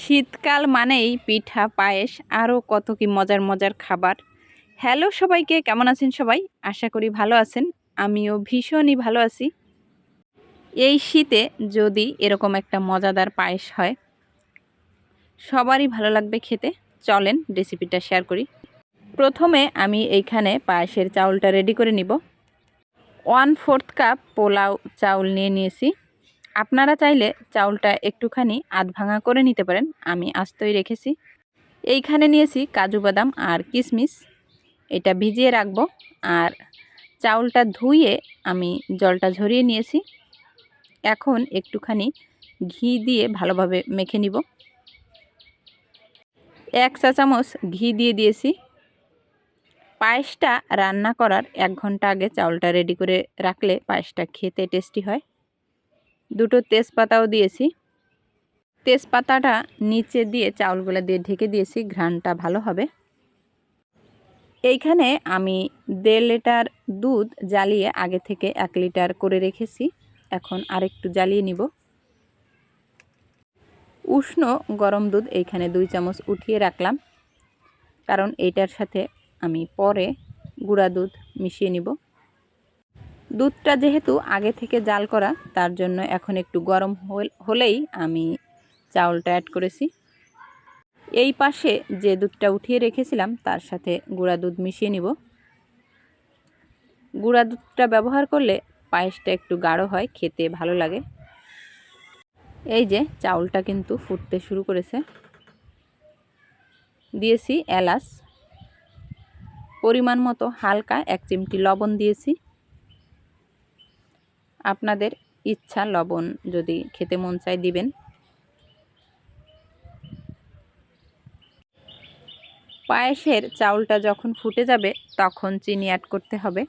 শীতকাল মানেই পিঠা, পায়েস, আরও কত কি মজার মজার খাবার। হ্যালো সবাইকে, কেমন আছেন সবাই? আশা করি ভালো আছেন। আমিও ভীষণই ভালো আছি। এই শীতে যদি এরকম একটা মজাদার পায়েস হয়, সবারই ভালো লাগবে খেতে। চলেন রেসিপিটা শেয়ার করি। প্রথমে আমি এইখানে পায়েসের চাউলটা রেডি করে নিব। ওয়ান ফোর্থ কাপ পোলাও চাউল নিয়ে নিয়েছি। আপনারা চাইলে চাউলটা একটুখানি আধ ভাঙা করে নিতে পারেন, আমি আস্তই রেখেছি। এইখানে নিয়েছি কাজু বাদাম আর কিশমিশ। এটা ভিজিয়ে রাখব আর চাউলটা ধুয়ে আমি জলটা ঝরিয়ে নিয়েছি। এখন একটুখানি ঘি দিয়ে ভালোভাবে মেখে নিব। এক চা চামচ ঘি দিয়ে দিয়েছি। পায়েসটা রান্না করার এক ঘণ্টা আগে চাউলটা রেডি করে রাখলে পায়েসটা খেতে টেস্টি হয়। দুটো তেজপাতাও দিয়েছি। তেজপাতাটা নিচে দিয়ে চাউলগুলো দিয়ে ঢেকে দিয়েছি, ঘ্রাণটা ভালো হবে। এইখানে আমি দেড় লিটার দুধ জ্বালিয়ে আগে থেকে এক লিটার করে রেখেছি। এখন আরেকটু জ্বালিয়ে নিব। উষ্ণ গরম দুধ এইখানে দুই চামচ উঠিয়ে রাখলাম। কারণ এইটার সাথে আমি পরে গুঁড়া দুধ মিশিয়ে নিব। দুধটা যেহেতু আগে থেকে জাল করা, তার জন্য এখন একটু গরম হলেই আমি চাউলটা অ্যাড করেছি। এই পাশে যে দুধটা উঠিয়ে রেখেছিলাম, তার সাথে গুঁড়া দুধ মিশিয়ে নিব। গুঁড়া দুধটা ব্যবহার করলে পায়েসটা একটু গাঢ় হয়, খেতে ভালো লাগে। এই যে চাউলটা কিন্তু ফুটতে শুরু করেছে। দিয়েছি এলাচ। পরিমাণ মতো হালকা এক চিমটি লবণ দিয়েছি। আপনাদের ইচ্ছা লবণ যদি খেতে মন চায় দিবেন। পায়েসের চাউলটা যখন ফুটে যাবে, তখন চিনি অ্যাড করতে হবে।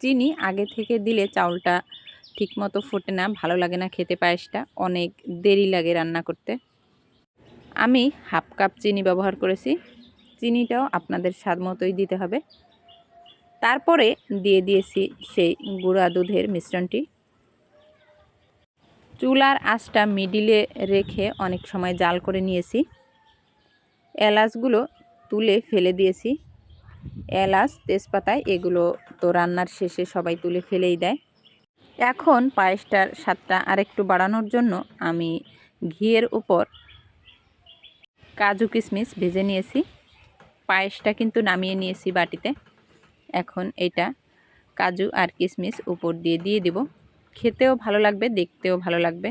চিনি আগে থেকে দিলে চাউলটা ঠিকমতো ফোটে না, ভালো লাগে না খেতে পায়েসটা, অনেক দেরি লাগে রান্না করতে। আমি হাফ কাপ চিনি ব্যবহার করেছি, চিনিটাও আপনাদের স্বাদ মতোই দিতে হবে। তারপরে দিয়ে দিয়েছি সেই গুঁড়া দুধের মিশ্রণটি। চুলার আঁচটা মিডিলে রেখে অনেক সময় জাল করে নিয়েছি। এলাচগুলো তুলে ফেলে দিয়েছি। এলাচ তেজপাতায় এগুলো তো রান্নার শেষে সবাই তুলে ফেলেই দেয়। এখন পায়েসটার স্বাদটা আরেকটু বাড়ানোর জন্য আমি ঘিয়ের উপর কাজু কিশমিশ ভেজে নিয়েছি। পায়েসটা কিন্তু নামিয়ে নিয়েছি বাটিতে। এখন এটা কাজু আর কিশমিশ উপর দিয়ে দিয়ে দিব। খেতেও ভালো লাগবে, দেখতেও ভালো লাগবে।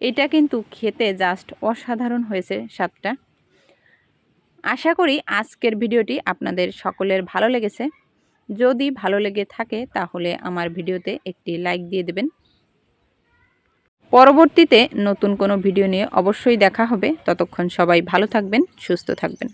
এটা কিন্তু খেতে জাস্ট অসাধারণ হয়েছে স্বাদটা। আশা করি আজকের ভিডিওটি আপনাদের সকলের ভালো লেগেছে। যদি ভালো লেগে থাকে তাহলে আমার ভিডিওতে একটি লাইক দিয়ে দেবেন। পরবর্তীতে নতুন কোনো ভিডিও নিয়ে অবশ্যই দেখা হবে। ততক্ষণ সবাই ভালো থাকবেন, সুস্থ থাকবেন।